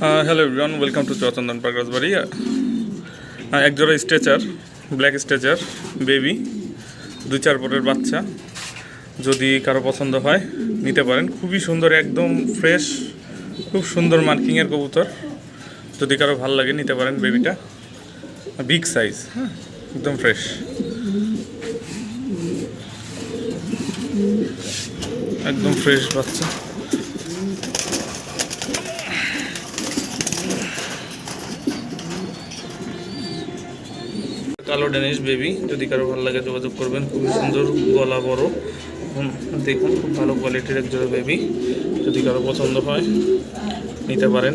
Hello everyone welcome to Chandan park Rajbari এক জোড়া stretcher black stretcher baby দুই চার পরের বাচ্চা। যদি কারও পছন্দ হয়, নিতে পারেন। খুবই সুন্দর, একদম ফ্রেশ খুব সুন্দর মার্কিংয়ের কবুতর। যদি কারও ভালো লাগে, নিতে পারেন বেবিটা বিগ সাইজ হ্যাঁ একদম ফ্রেশ একদম ফ্রেশ বাচ্চা। কালো ড্যানিশ বেবি, যদি কারও ভালো লাগে যোগাযোগ করবেন, খুবই সুন্দর গলা বড়। দেখুন, খুব ভালো কোয়ালিটির এক জোড়া বেবি, যদি কারও পছন্দ হয়, নিতে পারেন।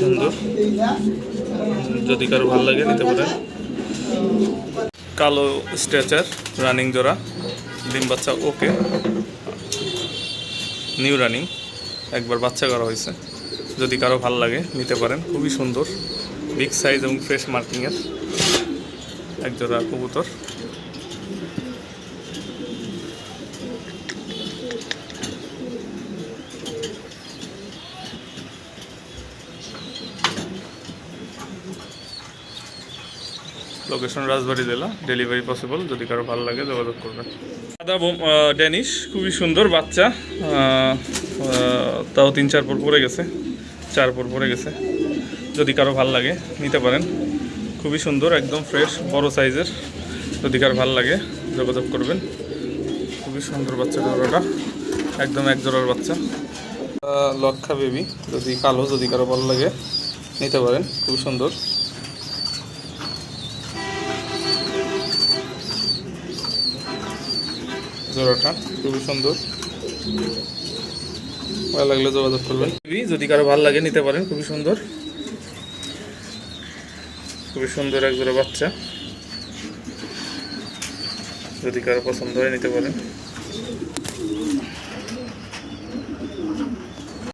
সুন্দর। যদি কারও ভালো লাগে, নিতে পারেন। কালো স্ট্রেচার রানিং জোড়া, ডিম বাচ্চা ওকে নিউ রানিং একবার বাচ্চা করা হয়েছে। যদি কারও ভালো লাগে, নিতে পারেন। খুবই সুন্দর। বিগ সাইজ এবং ফ্রেশ মার্কিংয়ের এক জোড়া কবুতর। লোকেশন রাজবাড়ি জেলা ডেলিভারি পসিবল যদি কারও ভালো লাগে, যোগাযোগ করবেন। সাদা ড্যানিশ, খুবই সুন্দর বাচ্চা। তাও তিন চার পর পড়ে গেছে। চার পর পড়ে গেছে। যদি কারও ভালো লাগে, নিতে পারেন। খুবই সুন্দর, একদম ফ্রেশ বড় সাইজের যদি কারও ভালো লাগে, যোগাযোগ করবেন। খুবই সুন্দর বাচ্চা জোড়াটা। একদম এক জোড়ার বাচ্চা। লক্ষা বেবি যদি কালো, যদি কারও ভালো লাগে, নিতে পারেন। খুবই সুন্দর। জোড়াটা খুবই সুন্দর। ভালো লাগলে যোগাযোগ করবেন। যদি কারও ভালো লাগে, নিতে পারেন, খুবই সুন্দর। খুবই সুন্দর এক জোড়া বাচ্চা। যদি কারও পছন্দ হয়, নিতে পারেন।